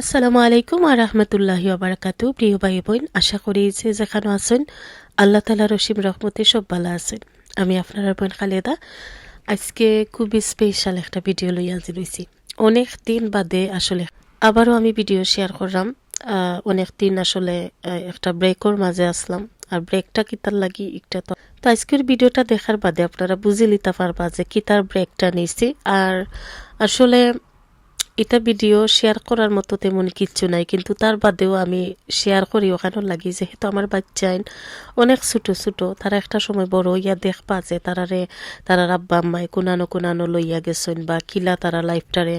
আসসালামু আলাইকুম আর রহমতুল্লাহি আবরাকাতু প্রিয় ভাই বোন আশা করি যে যেখানে আছেন, আল্লাহ তালা রসিম রহমতে সব ভালো আছেন। আমি আপনার বোন খালেদা। আজকে খুবই স্পেশাল একটা ভিডিও লই আজি রয়েছি অনেক দিন বাদে আসলে আবারও আমি ভিডিও শেয়ার করলাম। অনেক দিন আসলে একটা ব্রেকর মাঝে আসলাম। আর ব্রেকটা কিতার লাগি একটা তো তো আজকের ভিডিওটা দেখার বাদে আপনারা বুঝে নিতে পারবা যে কিতার ব্রেকটা নিয়েছি। আর আসলে এটা ভিডিও শেয়ার করার মতো তেমন কিচ্ছু নাই, কিন্তু তার বাদেও আমি শেয়ার করি ওখানে লাগি? যেহেতু আমার বাচ্চাইন অনেক ছোটো ছোটো, তারা একটা সময় বড় হইয়া দেখবা যে তারারে, তারার আব্বা আম্মাই কোনানো কোনানো লইয়া গেছেন বা কিলা তারা লাইফটারে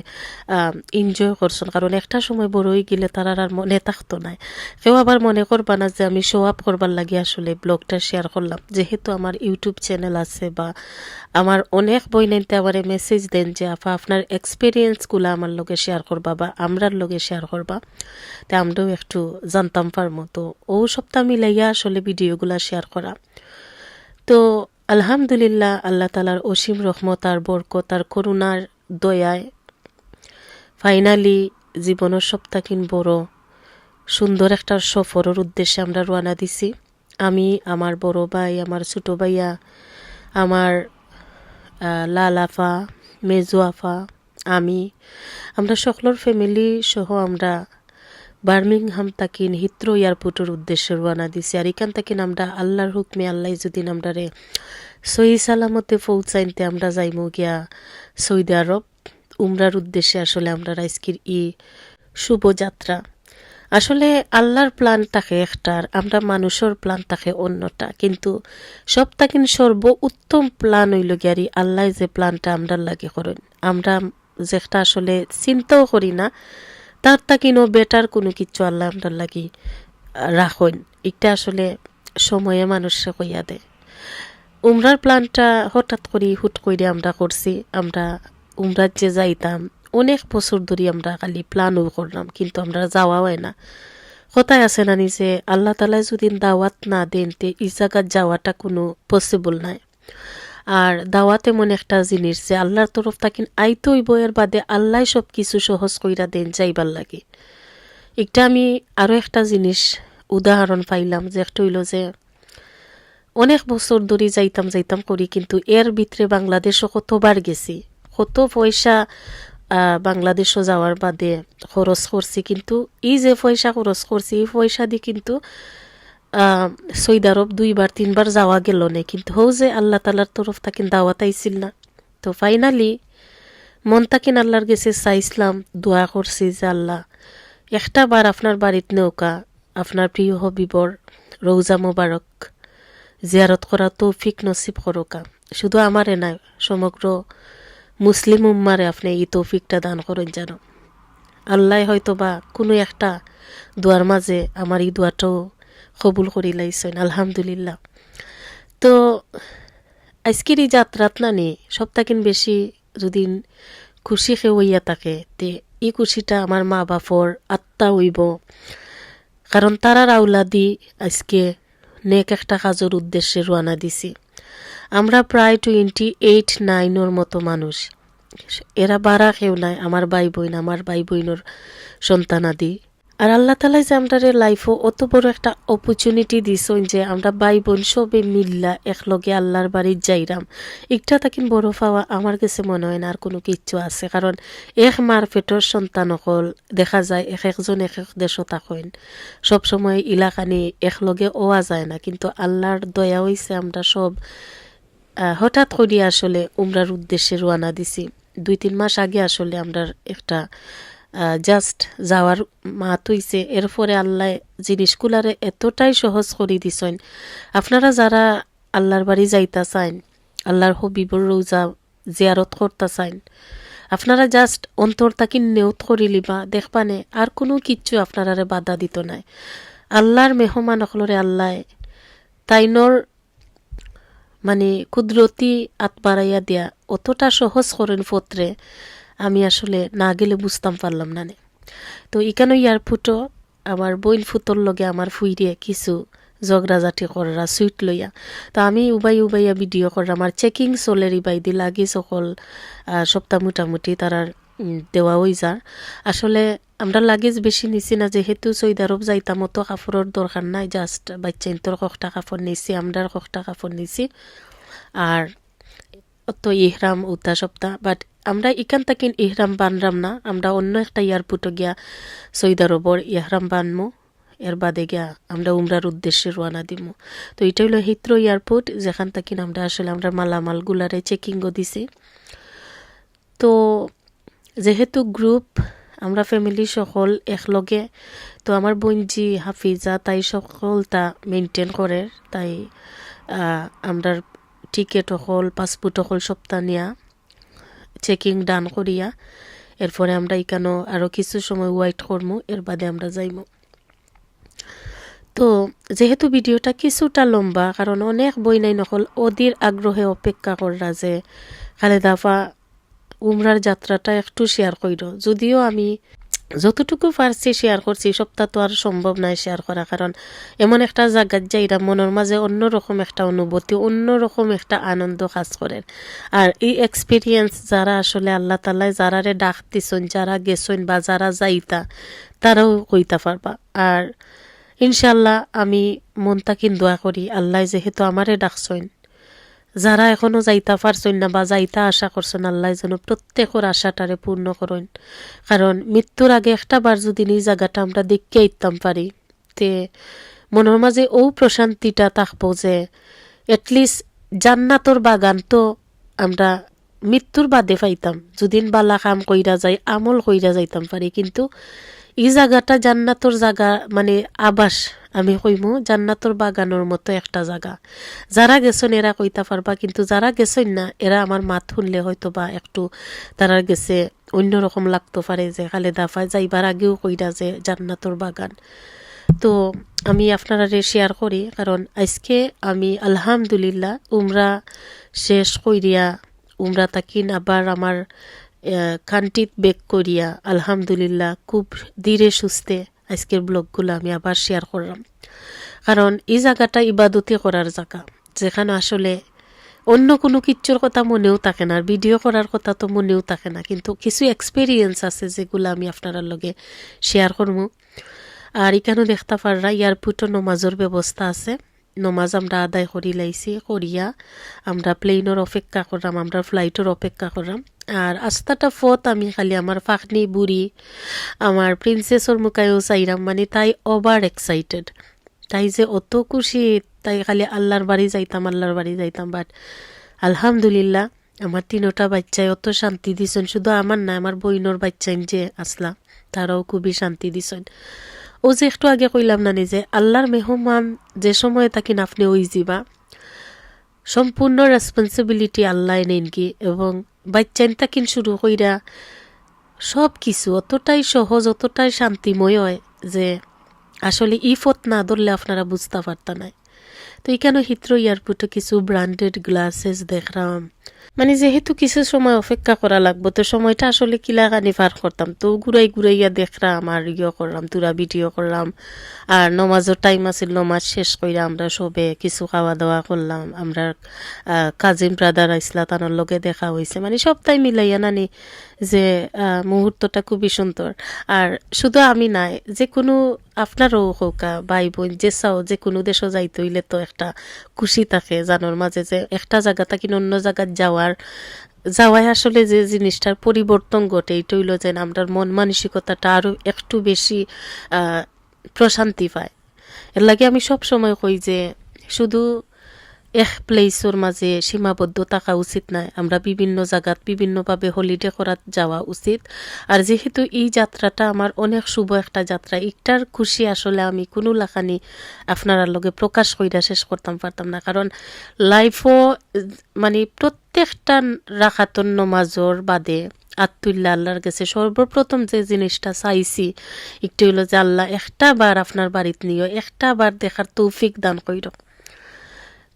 এনজয় করছেন। কারণ একটা সময় বড় হয়ে গেলে তারার আর মনে থাকতো না কেউ আবার মনে করবা না যে আমি শো আপ করবার লাগে আসলে ব্লগটা শেয়ার করলাম। যেহেতু আমার ইউটিউব চ্যানেল আছে বা আমার অনেক বই নাইতে আবার মেসেজ দেন যে, আপা, আপনার এক্সপিরিয়েন্সগুলো আমার লগে শেয়ার করবা বা আমরার লগে শেয়ার করবা। তা আমরাও একটু জানতাম পারমো। তো ও সপ্তাহ মিলাইয়া আসলে ভিডিওগুলা শেয়ার করা। তো আলহামদুলিল্লাহ, আল্লাহ তালার অসীম রহমত আর বরকত আর করুণার দয়ায় ফাইনালি জীবনের সপ্তাহকিন বড় সুন্দর একটা সফরের উদ্দেশ্যে আমরা রওনা দিছি। আমি, আমার বড় ভাই, আমার ছোট ভাইয়া, আমার লাল আফা মেজো আফা আমি, আমরা সকলের ফ্যামিলি সহ আমরা বার্মিংহাম তাকিন হিত্রো এয়ারপোর্টের উদ্দেশ্যে রওনা দিছি। আর এখান থেকে আমরা আল্লাহর হুকমে আল্লাহ যদি আমরা রে সহি সালামতে পৌঁছাইতে আমরা যাইমু গিয়া সৌদি আরব। উমরার উদ্দেশ্যে আসলে আমরা আজকের ই শুভযাত্রা আসলে আল্লাহর প্ল্যান থাকে একটার, আমরা মানুষের প্ল্যান থাকে অন্যটা। কিন্তু সবটাকিন সর্ব উত্তম প্ল্যান হইল গিয়ারি আল্লাহ যে প্ল্যানটা আমরা লাগে করেন। আমরা যেটা আসলে চিন্তাও করি না, তার তাকিনও বেটার কোনো কিছু আল্লাহ আমরা লাগি রাখেন। এটা আসলে সময়ে মানুষে কইয়া দেয়। উমরার প্ল্যানটা হঠাৎ করে হুট করে আমরা করছি, আমরা উমরার যে যাইতাম অনেক বছর ধরে আমরা খালি প্ল্যানও করলাম, কিন্তু আমরা যাওয়া হয় না। কথায় আছে না যে আল্লাহ তালা যদি দাওয়াত না দেন, তে এই জায়গার যাওয়াটা কোনো পসিবল নাই। আর দাওয়াত এমন একটা জিনিস যে আল্লাহর তরফ থাকেন আইতই বইয়ের বাদে আল্লাহ সব কিছু সহজ কইরা দেন, যাইবার লাগে। একটা আমি আরও একটা জিনিস উদাহরণ পাইলাম, যে একটা হইল যে অনেক বছর ধরে যাইতাম যাইতাম করি, কিন্তু এর ভিতরে বাংলাদেশও কতবার গেছি। কত পয়সা বাংলাদেশও যাওয়ার বাদে খরচ করছি কিন্তু, এই যে পয়সা খরচ করছি, এই পয়সা দিয়ে কিন্তু সৌদি আরব দুইবার, তিনবার যাওয়া গেল না। কিন্তু হও যে আল্লাহ তালার তরফ থাকেন দাওয়াত আইছিল না। তো ফাইনালি মন তাকিন আল্লাহর গেছে চাইছিলাম দোয়া করছি যে আল্লাহ, একটা বার আপনার বাড়িত নৌকা, আপনার প্রিয় হবিবর রৌজা মোবারক জিয়ারত করা তৌফিক নসিব করোকা। শুধু আমারে না, সমগ্র মুসলিম উম্মারে আপনি এই তৌফিকটা দান করেন যেন। আল্লাহ হয়তো বা কোনো একটা দোয়ার মাঝে আমার এই দোয়াটাও কবুল করি লাইছেন, আলহামদুলিল্লাহ। তো আজকের এই যাত্রাত না নি সপ্তাহকিন বেশি যদি খুশি খেয়ে হইয়া থাকে, তে এই খুশিটা আমার মা বাপর, আত্মা হইব। কারণ তারার আউলাদি আজকে নেক একটা কাজের উদ্দেশ্যে রওনা দিছি। আমরা প্রায় টোয়েন্টি এইট নাইনের মতো মানুষ। এরা বাড়া কেউ নাই, আমার ভাই বোন, আমার ভাই বোনের সন্তানাদি আর আল্লাহ তালা যে আমরা লাইফও অত বড় একটা অপরচুনিটি দিছেন যে আমরা ভাই বোন সবে মিল্লা একলগে আল্লাহর বাড়ির যাইরাম। একটা তাকিন বড় পাওয়া আমার কাছে মনে হয় না, আর কোনো কিচ্ছু আছে। কারণ এক মার পেটর সন্তান অকল, দেখা যায় এক একজন এক এক দেশও থাকেন। সবসময় ইলাকানি একলগে ওয়া যায় না, কিন্তু আল্লাহর দয়া হইছে আমরা সব হঠাৎ করে আসলে উমরার উদ্দেশ্যে রওনা দিছি। দুই তিন মাস আগে আসলে আমরা একটা জাস্ট যাওয়ার মাত হইছে। এরপরে আল্লাহ জিনিসগুলারে এতটাই সহজ করে দিছেন। আপনারা যারা আল্লাহর বাড়ি যাইতা চাইন, আল্লাহর হবিবর রোজা জিয়ারত করতে চাইন, আপনারা জাস্ট অন্তর তাকি নেউত করি লিবা। দেখবানে আর কোনো কিচ্ছু আপনারারে বাধা দিত নাই। আল্লাহর মেহমান অকলরে আল্লাহ তাইনর মানে কুদরতি আত বাড়াইয়া দিয়া অতটা সহজ করেন পত্রে আমি আসলে না গেলে বুঝতাম পারলাম না তো ইকানো ইয়ার ফুটো আমার বইল ফুটোর লগে আমার ফুইরে কিছু জগরাজাটি করা সুইট লইয়া। তো আমি উবাই উবাইয়া ভিডিও করা আমার চেকিং চলের ইবাই দি লাগি সকল সপ্তাহ মোটামুটি তারার দেওয়া হয়ে যার আসলে আমরা লাগেজ বেশি নিছি না, যেহেতু সৌদি আরব যাইতাম মতো কাপড়ের দরকার নাই জাস্ট বাচ্চাইন্তর কখটা কাপড় নিছি আমরার কখটা কাপড় নিছি। আর অত ইহরাম, উতা সপ্তাহ বাট আমরা ইকান থেকে ইহরাম বানরাম না, আমরা অন্য একটা এয়ারপোর্টে গিয়া সৌদি আরবর ইহরাম বানমো, এর বাদে গিয়া আমরা উমরার উদ্দেশ্যে রওনা দিমু। তো এটা হলো হিত্রো এয়ারপোর্ট যেখান থেকে আমরা আসলে আমরা মালামালগুলারে চেকিংও দিছি। তো যেহেতু গ্রুপ আমরা ফ্যামিলি সকল একলগে তো আমার বোনজি হাফিজা তাই সকলটা মেনটেন করে তাই আহ, আমরার টিকেট হল পাসপোর্ট হল সপ্তাহ নিয়া চেকিং ডান করিয়া এরপরে আমরা এখানেও আরও কিছু সময় ওয়াইট করমু এর বাদে আমরা যাইমু। তো যেহেতু ভিডিওটা কিছুটা লম্বা কারণ অনেক বই নাই নকল অধীর আগ্রহে অপেক্ষা কররা যে খালেদাফা উমরার যাত্রাটা একটু শেয়ার কইর। যদিও আমি যতটুকু পারছি শেয়ার করছি সপ্তাহ তো আর সম্ভব নয় শেয়ার করা, কারণ এমন একটা জায়গার যাইরা মনের মাঝে অন্যরকম একটা অনুভূতি, অন্যরকম একটা আনন্দ কাজ করেন আর এই এক্সপিরিয়েন্স যারা আসলে আল্লাহ তাল্লাহ যারারে ডাক দিছন যারা গেছন বা যারা যাইতা, তারাও কইতা পারবা। আর ইনশাল্লাহ আমি মন তাকিন দোয়া করি, আল্লাহ যেহেতু আমারে ডাকছইন যারা এখনও যাইতা পারছইন না বা যাইতা আশা করছেন, আল্লাহ যেন প্রত্যেকের আশাটারে পূর্ণ করেন। কারণ মৃত্যুর আগে একটা বার যদি এই জায়গাটা আমরা দেখতে আইতাম পারি, তে মনের মাঝে ও প্রশান্তিটা থাকব যে এটলিস্ট জান্নাতর বাগান তো আমরা মৃত্যুর বাদে পাইতাম। যদিন বালা কাম কইরা যাই, আমল কইরা যাইতাম পারি, কিন্তু এই জায়গাটা জান্নাতর জায়গা মানে আবাস আমি কইমু জান্নাতর বাগানোর মতো একটা জায়গা যারা গেছেন এরা কইতা পারবা, কিন্তু যারা গেছেন না, এরা আমার মাত শুনলে হয়তো বা একটু তারা গেছে অন্যরকম লাগতে পারে যে খালে দাফায় যাইবার আগেও কইরা যে জান্নাতর বাগান। তো আমি আপনারা শেয়ার করি, কারণ আজকে আমি আলহামদুলিল্লাহ উমরা শেষ কইরিয়া উমরা তাকিন আবার আমার কান্টিত বেক করিয়া আলহামদুলিল্লাহ, খুব ধীরে সুস্থে আজকের ব্লগগুলো আমি আবার শেয়ার করলাম। কারণ এই জায়গাটা ইবাদতি করার জায়গা, যেখানে আসলে অন্য কোনো কিচ্ছুর কথা মনেও থাকে না, আর ভিডিও করার কথা তো মনেও থাকে না। কিন্তু কিছু এক্সপিরিয়েন্স আছে যেগুলো আমি আপনার লগে শেয়ার করব। আর এখানেও দেখতে পাররা এয়ারপোর্টও নমাজের ব্যবস্থা আছে। নমাজ আমরা আদায় করি লাইছি, করিয়া আমরা প্লেনের অপেক্ষা করলাম, আমরা ফ্লাইটের অপেক্ষা করলাম। আর আস্তাটা ফত আমি খালি আমার ফাঁকনি বুড়ি, আমার প্রিন্সেসর মুখায়ও চাইরাম মানে তাই ওভার এক্সাইটেড তাই যে অত খুশি, তাই খালি আল্লাহর বাড়ি যাইতাম আল্লাহর বাড়ি যাইতাম। বাট আলহামদুলিল্লাহ আমার তিনোটা বাচ্চায় অত শান্তি দিছেন। শুধু আমার না আমার বইনোর বাচ্চাইন যে আসলা তারাও খুবই শান্তি দিছেন। ও যে একটু আগে কইলাম না নিজে আল্লাহর মেহমান যে সময় তাকে আপনি ওই যাবা সম্পূর্ণ রেসপন্সিবিলিটি আল্লাহ নেন কি, এবং বাচ্চাইন তাকিন শুরু কইরা সব কিছু অতটাই সহজ, অতটাই শান্তিময় হয় যে আসলে ইফত না ধরলে আপনারা বুঝতে পারতা নাই তো এখানে হিত্র এয়ারপোর্টে কিছু ব্র্যান্ডেড গ্লাসেস দেখলাম। মানে যেহেতু কিছু সময় অপেক্ষা করা লাগবো, তো সময়টা আসলে কিলাগানি পার করতাম তো ঘুরাই ঘুরাইয়া দেখলাম আর ইয়ে করলাম তুরা ভিডিও করলাম আর নমাজের টাইম আছিল, নমাজ শেষ করে আমরা সবে কিছু খাওয়া দাওয়া করলাম আমরা কাজিন ব্রাদার আইসলা তানোর লগে দেখা হয়েছে মানে সবটাই মিলাইয়া নানি যে মুহূর্তটা খুবই সুন্দর। আর শুধু আমি নাই, যে কোনো আপনারও হোকা ভাই বোন যে চাও, যে কোনো দেশও যাইতে হইলে তো একটা খুশি থাকে জানোর মাঝে যে একটা জায়গা থাকি অন্য জায়গায় যাওয়ার। যাওয়ায় আসলে যে জিনিসটার পরিবর্তন ঘটে এটা হইল যে আমরা মন মানসিকতাটা আরও একটু বেশি প্রশান্তি পায়। এর লাগে আমি সব সময় কই যে, শুধু এক প্লেসের মাঝে সীমাবদ্ধ থাকা উচিত নাই। আমরা বিভিন্ন জায়গাত বিভিন্নভাবে হলিডে করাত যাওয়া উচিত। আর যেহেতু এই যাত্রাটা আমার অনেক শুভ একটা যাত্রা একটার খুশি আসলে আমি কোনো লাখানি আপনার লগে প্রকাশ কইরা শেষ করতাম, পারতাম না। কারণ লাইফও মানে প্রত্যেকটা রাখাতন নমাজর বাদে আত্মুল্লাহ আল্লাহর কাছে সর্বপ্রথম যে জিনিসটা চাইছি, একটু হলো যে আল্লাহ একটা বার আপনার বাড়িতে নিও, একটা বার দেখার তৌফিক দান কইর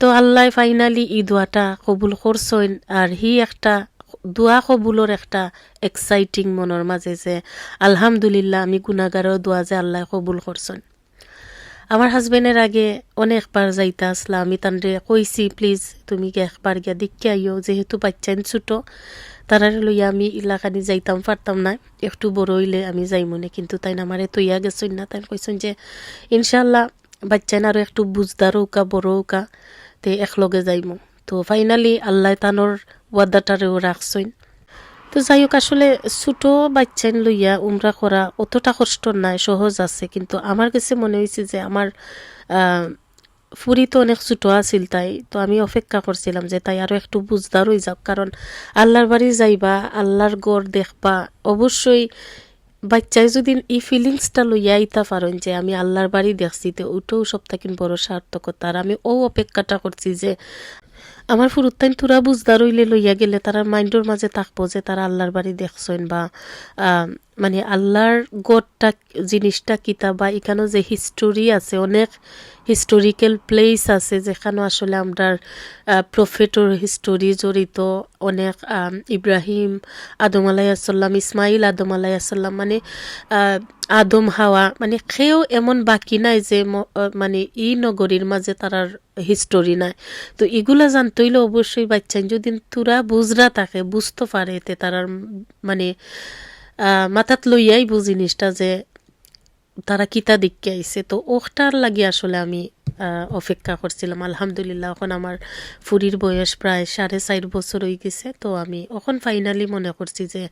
তো আল্লাহ ফাইনালি ই দোয়াটা কবুল করছেন আর হি একটা দোয়া কবুলোর একটা এক্সাইটিং মনের মাঝে যে আলহামদুলিল্লাহ আমি গুণাগারও দোয়া যে আল্লাহ কবুল করছেন আমার হাজবেন্ডের আগে অনেকবার যাইতা আসলা আমি তানরে কইছি প্লিজ তুমি কি একবার গিয়া দেখতে আইও যেহেতু বাচ্চান ছোট তারা লইয়া আমি ইলাকানি যাইতাম পারতাম না একটু বড় হইলে আমি যাই মনে কিন্তু তাই আমারে তৈয়া গেছই না তাই কইছেন যে ইনশাল্লাহ বাচ্চান আরও একটু বুঝদার উকা বড় উকা তে একলগে যাইমু। তো ফাইনালি আল্লাহ তানোর ওয়াদাটারেও রাখছইন তো যাই হোক আসলে ছোটো বাচ্চান লইয়া উমরা করা অতটা কষ্ট নাই, সহজ আছে। কিন্তু আমার কাছে মনে হয়েছে যে আমার ফুরি তো অনেক ছোটো আছিল তাই, তো আমি অপেক্ষা করছিলাম যে তাই আরও একটু বুঝদার হয়ে যাক। কারণ আল্লাহর বাড়ি যাইবা, আল্লাহর গড় দেখবা, অবশ্যই বাচ্চায় যদি এই ফিলিংসটা লইয়া আইতা পারেন যে আমি আল্লাহর বাড়ি দেখছি, তো ওটাও সব থাকেন বড় সার্থকতা। আর আমি ও অপেক্ষাটা করছি যে আমার ফুরুত্তাইন তুরা বুঝদার হইলে লইয়া গেলে তারা মাইন্ডর মাঝে থাকব যে তারা আল্লাহর বাড়ি দেখছেন বা মানে আল্লাহর গড়টা জিনিসটা কিতা বা এখানেও যে হিস্টোরি আছে, অনেক হিস্টোরিক্যাল প্লেস আছে যেখানে আসলে আমরা প্রফেটর হিস্টোরি জড়িত। অনেক ইব্রাহিম আদম আলাইসাল্লাম ইসমাইল আদম আলাইসাল্লাম মানে আদম, হাওয়া মানে কেউ এমন বাকি নাই যে মানে ই নগরীর মাঝে তারার হিস্টোরি নাই। তো এগুলা জানতে হইলে অবশ্যই বাচ্চা যদি তুরা বুঝরা থাকে, বুঝতে পারে এতে তারার মানে মাথাত লইয়াই বু জিনিসটা যে তারা কিতা দিককে আইছে। তো ওটার লাগি আসলে আমি অপেক্ষা করছিলাম। আলহামদুলিল্লাহ, এখন আমার ফুরির বয়স প্রায় সাড়ে চার বছর হয়ে গেছে। তো আমি এখন ফাইনালি মনে করছি যে,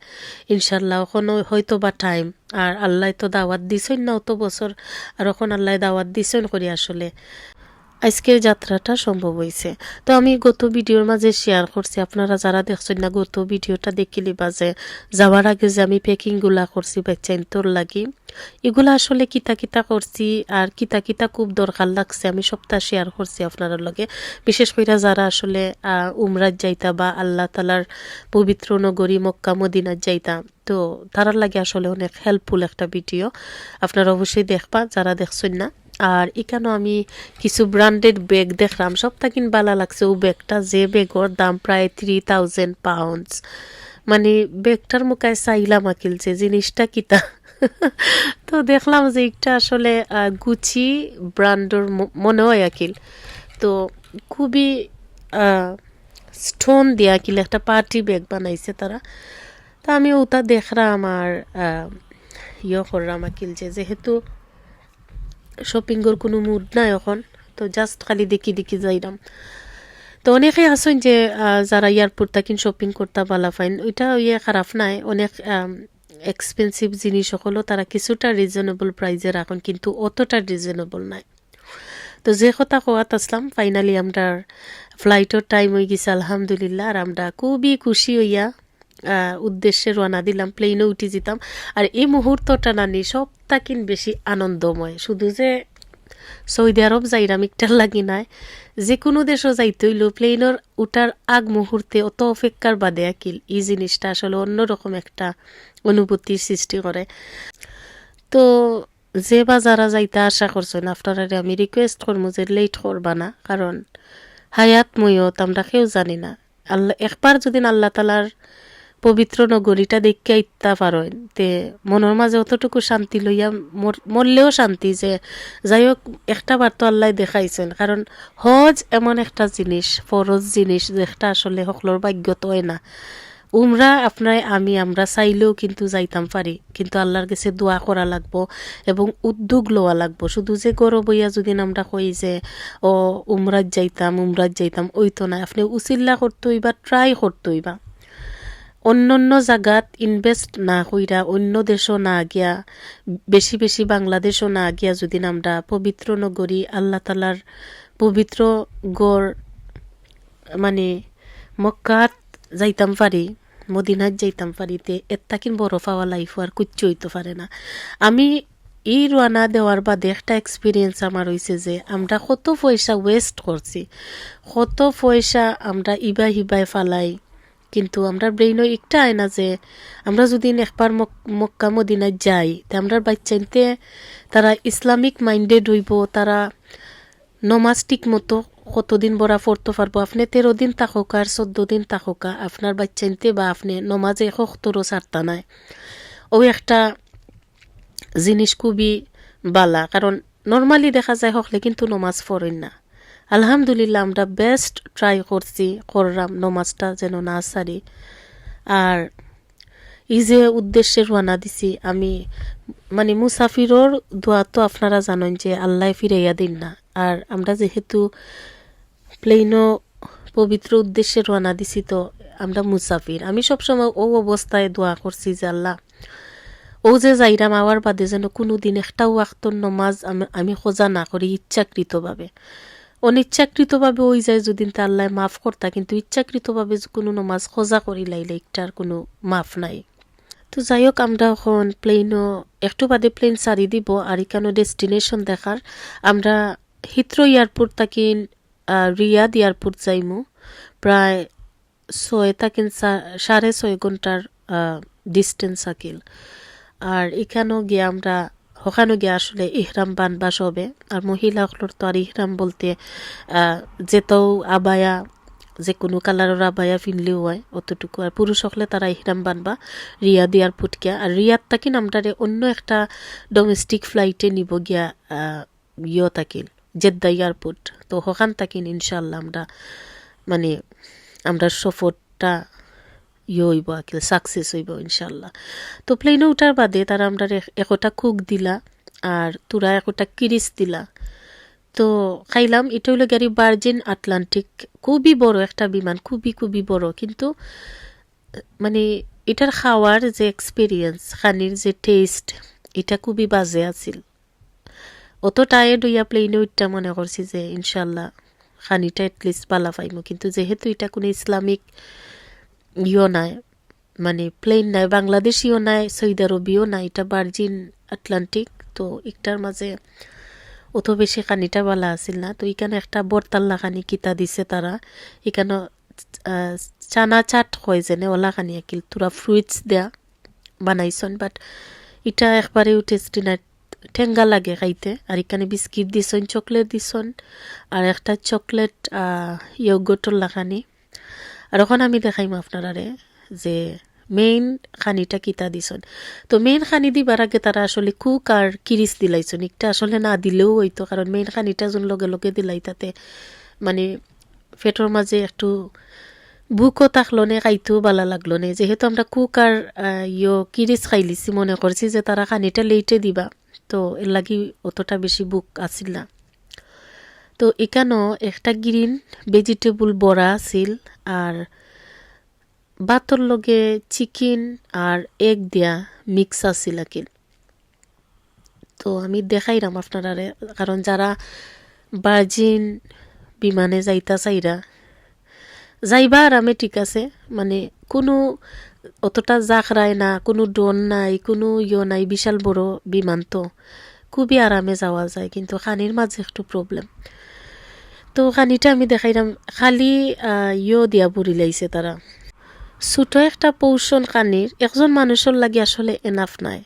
ইনশাল্লাহ এখন হয়তো বা টাইম আর আল্লাহ তো দাওয়াত দিছেন না অত বছর। আর এখন আল্লাহ দাওয়াত দিছেন করি আসলে। আজকের যাত্রাটা সম্ভব হয়েছে। তো আমি গত ভিডিওর মাঝে শেয়ার করছি আপনারা যারা দেখছেন না গত ভিডিওটা দেখিলি বা যে যাওয়ার আগে যে আমি প্যাকিংগুলা করছি বাচ্চাইন তোর লাগি এগুলা আসলে কিতা কিতা করছি আর কিতা কিতা খুব দরকার লাগছে আমি সপ্তাহ শেয়ার করছি আপনার লগে। বিশেষ করে যারা আসলে আহ, উমরাত যাইতা বা আল্লাহ তালার পবিত্র নগরী মক্কা মদিনাত যাইতা তো তারার লাগে আসলে অনেক হেল্পফুল একটা ভিডিও। আপনারা অবশ্যই দেখবা যারা দেখছেন না আর এখানেও আমি কিছু ব্র্যান্ডেড ব্যাগ দেখলাম। সবটা থাকিন বালা লাগছে। ও ব্যাগটা যে ব্যাগর দাম প্রায় থ্রি থাউজেন্ড পাউন্ডস মানে ব্যাগটার মুখায় চাইলাম আকিল যে জিনিসটা কিতা। তো দেখলাম যে একটা আসলে গুচি ব্র্যান্ডর মনে হয় আকিল। তো খুবই স্টোন দিয়া কিল একটা পার্টি ব্যাগ বানাইছে তারা। তা আমি ওটা দেখলাম আর ইয়ে করলাম আকিল যে যেহেতু শপিংয়ের কোনো মুড নাই এখন তো জাস্ট খালি দেখি দেখি যাইলাম তো অনেকে আছেন যে যারা এয়ারপোর্ট থাকেন শপিং করতে বালা ফাইন ওইটা ইয়ে খারাপ নাই। অনেক এক্সপেন্সিভ জিনিস হলেও তারা কিছুটা রিজনেবল প্রাইজে রাখেন কিন্তু অতটা রিজনেবল নাই। তো যে কথা কোয়াত আসলাম ফাইনালি আমরা ফ্লাইটের টাইম হয়ে গেছে, আলহামদুলিল্লাহ আর আমরা খুবই খুশি হইয়া উদ্দেশ্যে রওনা দিলাম প্লেনে উঠে যেতাম। আর এই মুহূর্তটা নানি সব তাকিন বেশি আনন্দময়। শুধু যে সৌদি আরব যাইরাম একটার লাগি নাই, যে কোনো দেশও যাইতে হইলেও প্লেনের উঠার আগ মুহূর্তে অত অপেক্ষার বাদে আকিল এই জিনিসটা আসলে অন্যরকম একটা অনুভূতির সৃষ্টি করে। তো যে বা যারা যাইতে আশা করছেন আপনারা আমি রিকোয়েস্ট করব যে লেট করবা না, কারণ হায়াত ময়ত আমরা কেউ জানি না। আল্লাহ একবার যদি আল্লাহ তালার পবিত্র নগরীটা দেখিয়া ইত্যা পারেন তে মনের মাঝে অতটুকু শান্তি লইয়া মর- মরলেও শান্তি যে যাই হোক একটা বার তো আল্লাহ দেখাইছেন। কারণ হজ এমন একটা জিনিস, ফরজ জিনিস, যেটা আসলে সকলের ভাগ্যত হয় না। উমরা আপনার আমি, আমরা চাইলেও কিন্তু যাইতাম পারি। কিন্তু আল্লাহর কাছে দোয়া করা লাগবো এবং উদ্যোগ লওয়া লাগবো। শুধু যে গরব হইয়া যদি আমরা কই যে, ও, উমরাত যাইতাম উমরাত যাইতাম ওই তো না। আপনি উচিল্লা করতে হইবা, ট্রাই করতে হইবা। অন্য অন্য জায়গাত ইনভেস্ট না কইরা অন্য দেশও না গিয়া, বেশি বেশি বাংলাদেশও না গিয়া যদি আমরা পবিত্র নগরী, আল্লাহ তালার পবিত্র গড় মানে মক্কাত যাইতাম পারি, মদিনাত যাইতাম পারি, তে এর তাকিন বড় পাওয়া লাইফ আর কুচ্ছু হইতে পারে না। আমি এই রানা দেওয়ার বাদে একটা এক্সপিরিয়েন্স আমার হয়েছে যে আমরা কত পয়সা ওয়েস্ট করছি, কত পয়সা আমরা ইবা হিবায় ফালাই কিন্তু আমরা ব্রেইনও একটা আয় না যে, আমরা যদি একবার মক- মক্কা মদিনায় যাই, তে আমরা বাচ্চাইতে তারা ইসলামিক মাইন্ডেড হইব, তারা নমাজ ঠিক মতো কতদিন বড়া পড়তে পারব, আপনি তেরো দিন তাকোকা আর চোদ্দ দিন তাকোকা আপনার বাচ্চাইতে বা আপনি নমাজে সত্তরও ছাড়তা নাই। ও একটা জিনিস খুবই বালা, কারণ নর্মালি দেখা যায় হকলে কিন্তু নমাজ পড়েন না। আলহামদুলিল্লাহ, আমরা বেস্ট ট্রাই করছি, করলাম নমাজটা যেন না সারি। আর এই যে উদ্দেশ্যে রওনা দিছি, আমি মানে মুসাফিরর দোয়া তো আপনারা জানেন যে আল্লাহ ফিরাইয়া দিন না। আর আমরা যেহেতু প্লেনও পবিত্র উদ্দেশ্যে রওনা দিছি, তো আমরা মুসাফির। আমি সবসময় ও অবস্থায় দোয়া করছি যে আল্লাহ, ও যে যাইরাম আওয়ার বাদে যেন কোনো দিন একটা ওয়াক্তর নমাজ আমি খোঁজা না করি ইচ্ছাকৃতভাবে। অনিচ্ছাকৃতভাবে ওই যায় যদি তা আল্লাহ মাফ করতা, কিন্তু ইচ্ছাকৃতভাবে কোনো নমাজ খোঁজা করি লাইলে একটার কোনো মাফ নাই। তো যাই হোক আমরা এখন প্লেনও একটু বাদে প্লেন সারি দিব, আর এখানে ডেস্টিনেশন দেখার। আমরা হিথ্রো এয়ারপোর্ট থাকি রিয়াদ এয়ারপোর্ট যাইমু। প্রায় ছয় থাকেন সাড়ে ছয় ঘণ্টার ডিস্টেন্স আকিল আর এখানেও গিয়ে আমরা ওখানে গিয়ে আসলে ইহরাম বানবা সবে আর মহিলাগুলোর তো আর ইহরাম বলতে যেতেও আবায়া, যে কোনো কালারের আবায়া ফিনলেও হয়, অতটুকু। আর পুরুষ হলে তারা ইহরাম বানবা রিয়াদ এয়ারপোর্ট গিয়া আর রিয়াদ তাকি নামটারে অন্য একটা ডোমেস্টিক ফ্লাইটে নিব গিয়া ইয় তাকিল জেদ্দা এয়ারপোর্ট তো ওখান তাকিন ইনশাল্লাহ আমরা মানে আমরা সফরটা ইয়ে হইব আকিল সাকসেস হইব ইনশাল্লাহ তো প্লেনে উঠার বাদে তারা আমরা একটা কুক দিলা, আর তোরা একটা কিরিস দিলা। তো খাইলাম, এটা হলো গাড়ি বার্জিন আটলান্টিক খুবই বড় একটা বিমান, খুবই খুবই বড়। কিন্তু মানে এটার খাওয়ার যে এক্সপিরিয়েন্স খানির যে টেস্ট এটা খুবই বাজে আছিল। অত টায়ার্ড হইয়া প্লেনে উঠটা মনে করছি যে ইনশাল্লাহ খানিটা এটলিস্ট পালা পাইমো। কিন্তু যেহেতু এটা কোনো ইসলামিক ইও নাই মানে প্লেন নাই, বাংলাদেশিও নাই, সৌদি আরবিও নাই, এটা ভার্জিন আটলান্টিক তো একটার মাঝে অত বেশি খানিটা বালা আছিল না, তো এখানে একটা বরতাল্লা খানি কিতা দিছে তারা, এখানে চানা চাট হয় যেনে ওলা খানি আকিল, তোরা ফ্রুইটস দেয়া বানাইছন বাট এটা একবারেও টেস্টি নাই, ঠেঙ্গা লাগে খাইতে, আর এখানে বিস্কিট দিছন চকলেট দিছন, আর একটা চকলেট ইয়গটর লাখানি আর ওখান আমি দেখাইম আপনারারে যে মেইন খানিটা কিতা দিছন। তো মেইন খানি দিবার আগে তারা আসলে কুক আর কিরিস দিলাইছন। একটা আসলে না দিলেও হইতো, কারণ মেইন খানিটা যোন লগে লগে দিলাই তাতে মানে পেটর মাঝে একটু বুকও থাকল নে, খাইতেও বালা লাগল নে। যেহেতু আমরা কুক আর ইয় কিরিস খাইলিছি, মনে করছি যে তারা খানিটা লেইটে দিবা। তো এর লাগি অতটা বেশি বুক আসিল না। তো এখানেও একটা গ্রিন ভেজিটেবল বড়া আছিল আর ভাতর লগে চিকেন আর এগ দিয়া মিক্স আছিল আকিল তো আমি দেখাইরাম আপনারা কারণ যারা বার্জিন বিমানে যাইতা চাইরা, যাইবা আরামে ঠিক আছে মানে কোনো অতটা জাখরায় না, কোনো ডন নাই, কোনো ইয় নাই, বিশাল বড় বিমান তো খুবই আরামে যাওয়া যায়, কিন্তু খানির মাঝে একটু প্রবলেম তো খানিটা আমি দেখাইলাম। খালি ইয় দিয়া বুড়ি লাইছে তারা ছোট একটা পৌষণ কানির একজন মানুষের লাগে আসলে এনাফ নাই।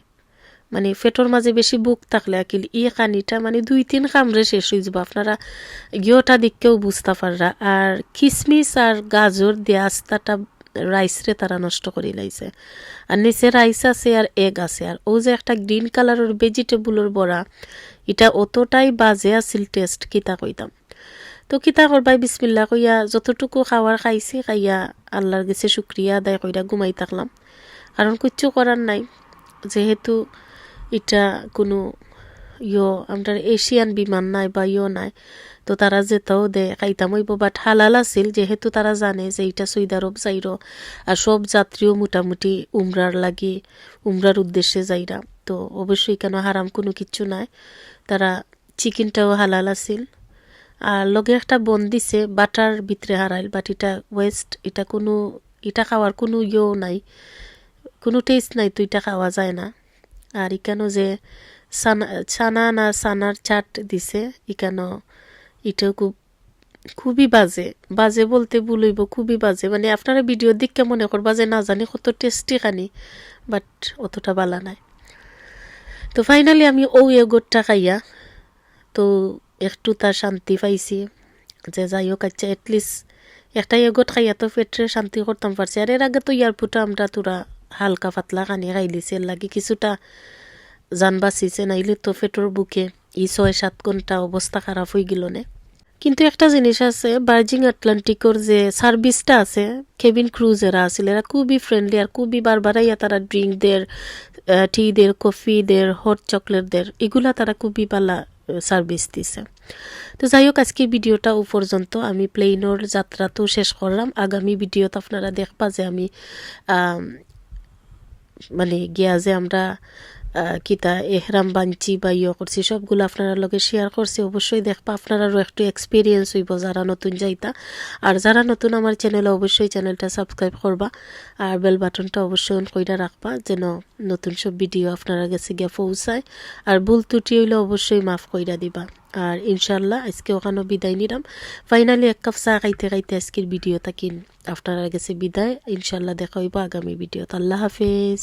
মানে ফেটোর মাঝে বেশি বুক থাকলে আকিল। ই কানিটা মানে দুই তিন কামড়ে শেষ হয়ে যাব। আপনারা গিয়েটা দিককেও বুঝতে পাররা। আর কিসমিস আর গাজর দিয়ে আস্তাটা রাইসরে তারা নষ্ট করে লাইছে। আর নিচে রাইস আছে আর এগ আছে। আর ও যে একটা গ্রিন কালারের ভেজিটেবলের বড়া, এটা অতটাই বাজে আছিল টেস্ট কিতা কইতাম। তো কিতা করবাই বিসমিল্লা কইয়া যতটুকু খাওয়ার খাইছি খাইয়া আল্লাহর গেছে শুক্রিয়া আদায় কইরা ঘুমাই থাকলাম। কারণ কিচ্ছু করার নাই। যেহেতু এটা কোনো ইয়ো আমরা এশিয়ান বিমান নাই বা ইয়ো নাই। তো তারা যেতেও দে, খাইতাম হইব। বাট হালাল আছিল, যেহেতু তারা জানে যে এটা সৌদি আরব যাইর আর সব যাত্রীও মোটামুটি উমরার লাগি উমরার উদ্দেশ্যে যাইরা তো অবশ্যই কেন হারাম কোনো কিচ্ছু নাই। তারা চিকেনটাও হালাল আছিল। আর লগে একটা বন দিছে, বাটার ভিতরে হারাইল বাট এটা ওয়েস্ট এটা কোনো, এটা খাওয়ার কোনো ইয়েও নাই, কোনো টেস্ট নাই তো এটা খাওয়া যায় না। আর ইকানো যে সানা, ছানা না সানার চাট দিছে ইকানো এটাও খুব, খুবই বাজে। বাজে বলতে ভুলইব খুবই বাজে। মানে আপনারা ভিডিও দিককে মনে করবা যে না জানি কত টেস্টি খানি বাট অতটা বালা নাই। তো ফাইনালি আমি ও এগোটটা খাইয়া, তো একটু তার শান্তি পাইছি, যে যাই হোক আচ্ছা এটলিস্ট একটা এগোট খাইয়া তো পেটে শান্তি করতাম পারছি। আর এর আগে তো এয়ারপোর্টে আমরা তোরা হালকা পাতলা খানি খাইলিছে, এর লাগে কিছুটা যান বাঁচিছে, নাইলে তো পেটর বুকে ই ছয় সাত ঘণ্টা অবস্থা খারাপ হয়ে গেল নে? কিন্তু একটা জিনিস আছে, বার্জিং আটলান্টিকর যে সার্ভিসটা আছে কেবিন ক্রুজ এরা আছিল, এরা খুবই ফ্রেন্ডলি আর খুবই বারবারাই তারা ড্রিঙ্ক দের টি দের কফি দের হট চকলেট দের, এগুলা তারা খুবই পালা সার্ভিস দিছে। তো যাই হোক আজকে ভিডিওটা ও পর্যন্ত আমি প্লেইনৰ যাত্রা তো শেষ করলাম। আগামী ভিডিওতে আপনারা দেখবা যে আমি মানে গিয়া যে আমরা কিতা এহরাম, বাঞ্চি বা ইয়ে করছি, সবগুলো আপনারা লগে শেয়ার করছি। অবশ্যই দেখবা আপনারারও একটু এক্সপিরিয়েন্স হইব যারা নতুন যাইতা। আর যারা নতুন আমার চ্যানেলে অবশ্যই চ্যানেলটা সাবস্ক্রাইব করবা। আর বেল বাটনটা অবশ্যই অন কইরা রাখবা, যেন নতুন সব ভিডিও আপনারা কাছে গিয়া পৌঁছায়। আর ভুল ত্রুটি হইলে অবশ্যই মাফ কইরা দিবা। আর ইনশাল্লাহ আজকে ওখানে বিদায় নিলাম। ফাইনালি এক কাপ চা খাইতে খাইতে আজকের ভিডিওটা কিন আপনারা গেছে বিদায়। ইনশাল্লাহ দেখা হইব আগামী ভিডিওতে আল্লাহ হাফেজ।